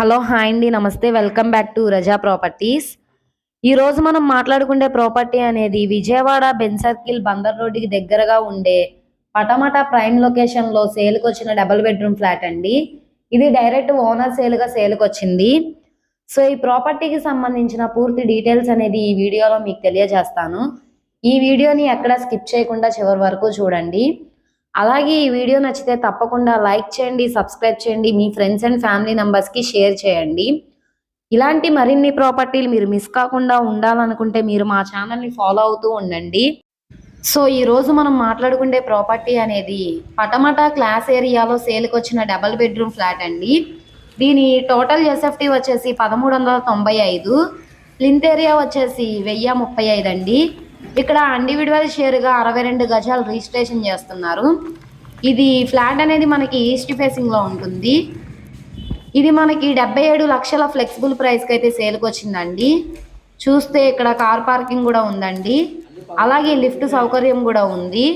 Hello hi అండి. నమస్తే. Welcome back to Raza properties. ఈరోజు మనం మాట్లాడుకునే ప్రాపర్టీ అనేది విజయవాడ బెన్ సర్కిల్ బందర్ రోడ్డుకి దగ్గరగా ఉండే పటమట ప్రైమ్ లొకేషన్లో సేల్కి వచ్చిన డబుల్ బెడ్రూమ్ ఫ్లాట్ అండి. ఇది డైరెక్ట్ ఓనర్ సేల్గా సేల్కి వచ్చింది సో ఈ ప్రాపర్టీకి సంబంధించిన పూర్తి డీటెయిల్స్ అనేది ఈ వీడియోలో మీకు తెలియజేస్తాను. ఈ వీడియోని ఎక్కడ స్కిప్ చేయకుండా చివరి వరకు చూడండి. అలాగే ఈ వీడియో నచ్చితే తప్పకుండా లైక్ చేయండి సబ్స్క్రైబ్ చేయండి మీ ఫ్రెండ్స్ అండ్ ఫ్యామిలీ మెంబర్స్కి షేర్ చేయండి. ఇలాంటి మరిన్ని ప్రాపర్టీలు మీరు మిస్ కాకుండా ఉండాలనుకుంటే మీరు మా ఛానల్ని ఫాలో అవుతూ ఉండండి. సో ఈరోజు మనం మాట్లాడుకునే ప్రాపర్టీ అనేది పటమట క్లాస్ ఏరియాలో సేల్కి వచ్చిన డబల్ బెడ్రూమ్ ఫ్లాట్ అండి. దీని టోటల్ ఎస్ఎఫ్టీ వచ్చేసి పదమూడు వందల తొంభై ఐదు లింత్ ఏరియా వచ్చేసి వెయ్యి ముప్పై ఐదు అండి. ఇక్కడ ఇండివిజువల్ షేర్గా అరవై రెండు గజాలు రిజిస్ట్రేషన్ చేస్తున్నారు. ఇది ఫ్లాట్ అనేది మనకి ఈస్ట్ ఫేసింగ్లో ఉంటుంది. ఇది మనకి డెబ్బై ఏడు లక్షల ఫ్లెక్సిబుల్ ప్రైస్కి అయితే సేల్కి వచ్చిందండి. చూస్తే ఇక్కడ కార్ పార్కింగ్ కూడా ఉందండి. అలాగే లిఫ్ట్ సౌకర్యం కూడా ఉంది.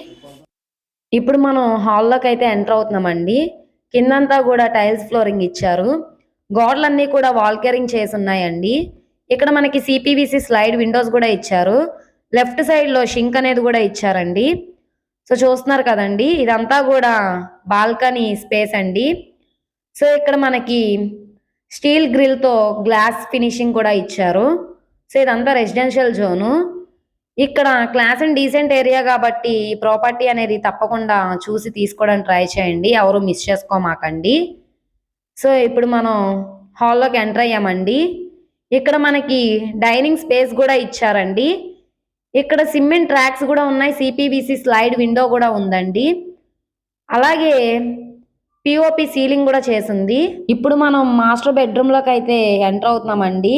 ఇప్పుడు మనం హాల్లోకి అయితే ఎంటర్ అవుతున్నామండి. కిందంతా కూడా టైల్స్ ఫ్లోరింగ్ ఇచ్చారు. గోడలన్నీ కూడా వాల్ కేరింగ్ చేసి ఉన్నాయండి. ఇక్కడ మనకి సిపివిసి స్లైడ్ విండోస్ కూడా ఇచ్చారు. లెఫ్ట్ సైడ్లో షింక్ అనేది కూడా ఇచ్చారండి. సో చూస్తున్నారు కదండి ఇదంతా కూడా బాల్కనీ స్పేస్ అండి. సో ఇక్కడ మనకి స్టీల్ గ్రిల్తో గ్లాస్ ఫినిషింగ్ కూడా ఇచ్చారు. సో ఇదంతా రెసిడెన్షియల్ జోను. ఇక్కడ క్లాస్ అండ్ డీసెంట్ ఏరియా కాబట్టి ప్రాపర్టీ అనేది తప్పకుండా చూసి తీసుకోవడానికి ట్రై చేయండి. ఎవరు మిస్ చేసుకోమాకండి. సో ఇప్పుడు మనం హాల్లోకి ఎంటర్ అయ్యామండి. ఇక్కడ మనకి డైనింగ్ స్పేస్ కూడా ఇచ్చారండి. ఇక్కడ సిమెంట్ ట్రాక్స్ కూడా ఉన్నాయి సిపివిసి స్లైడ్ విండో కూడా ఉందండి. అలాగే పిఓపి సీలింగ్ కూడా చేసింది. ఇప్పుడు మనం మాస్టర్ బెడ్రూమ్లోకి అయితే ఎంటర్ అవుతున్నామండి.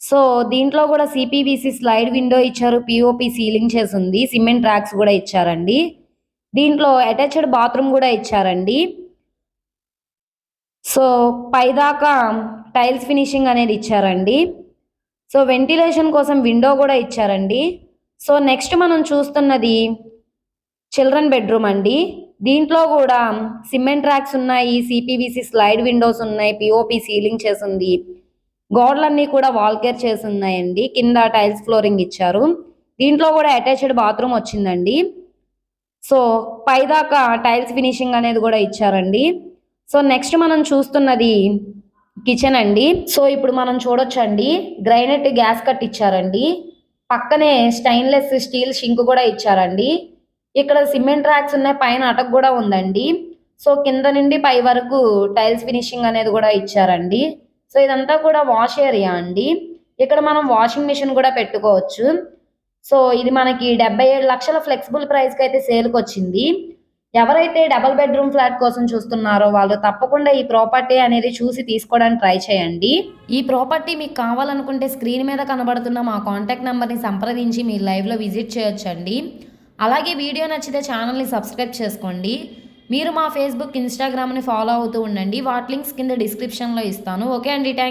సో దీంట్లో కూడా సిపివిసి స్లైడ్ విండో ఇచ్చారు పిఓపి సీలింగ్ చేసింది సిమెంట్ ట్రాక్స్ కూడా ఇచ్చారండి. దీంట్లో అటాచ్డ్ బాత్రూమ్ కూడా ఇచ్చారండి. సో పైదాకా టైల్స్ ఫినిషింగ్ అనేది ఇచ్చారండి. సో వెంటిలేషన్ కోసం విండో కూడా ఇచ్చారండి. సో నెక్స్ట్ మనం చూస్తున్నది చిల్డ్రన్ బెడ్రూమ్ అండి. దీంట్లో కూడా సిమెంట్ ట్రాక్స్ ఉన్నాయి సిపివిసి స్లైడ్ విండోస్ ఉన్నాయి పిఓపి సీలింగ్ చేసింది. గోడలన్నీ కూడా వాల్ కేర్ చేసి ఉన్నాయండి కింద టైల్స్ ఫ్లోరింగ్ ఇచ్చారు. దీంట్లో కూడా అటాచ్డ్ బాత్రూమ్ వచ్చిందండి. సో పైదాకా టైల్స్ ఫినిషింగ్ అనేది కూడా ఇచ్చారండి. సో నెక్స్ట్ మనం చూస్తున్నది కిచెన్ అండి. సో ఇప్పుడు మనం చూడొచ్చండి. గ్రైనైట్ గ్యాస్ కట్ ఇచ్చారండి. పక్కనే స్టైన్లెస్ స్టీల్ షింక్ కూడా ఇచ్చారండి. ఇక్కడ సిమెంట్ ర్యాక్స్ ఉన్నాయి పైన అటక్ కూడా ఉందండి. సో కింద నుండి పై వరకు టైల్స్ ఫినిషింగ్ అనేది కూడా ఇచ్చారండి. సో ఇదంతా కూడా వాష్ ఏరియా అండి. ఇక్కడ మనం వాషింగ్ మిషన్ కూడా పెట్టుకోవచ్చు. సో ఇది మనకి డెబ్బై ఏడు లక్షల ఫ్లెక్సిబుల్ ప్రైస్కి అయితే సేల్కి వచ్చింది. ఎవరైతే డబల్ బెడ్రూమ్ ఫ్లాట్ కోసం చూస్తున్నారో వాళ్ళు తప్పకుండా ఈ ప్రాపర్టీ అనేది చూసి తీసుకోవడానికి ట్రై చేయండి. ఈ ప్రాపర్టీ మీకు కావాలనుకుంటే స్క్రీన్ మీద కనబడుతున్న మా కాంటాక్ట్ నెంబర్ని సంప్రదించి మీరు లైవ్లో విజిట్ చేయొచ్చండి. అలాగే వీడియో నచ్చితే ఛానల్ని సబ్స్క్రైబ్ చేసుకోండి. మీరు మా ఫేస్బుక్ ఇన్స్టాగ్రామ్ని ఫాలో అవుతూ ఉండండి. వాటి లింక్స్ కింద డిస్క్రిప్షన్లో ఇస్తాను. ఓకే అండి థ్యాంక్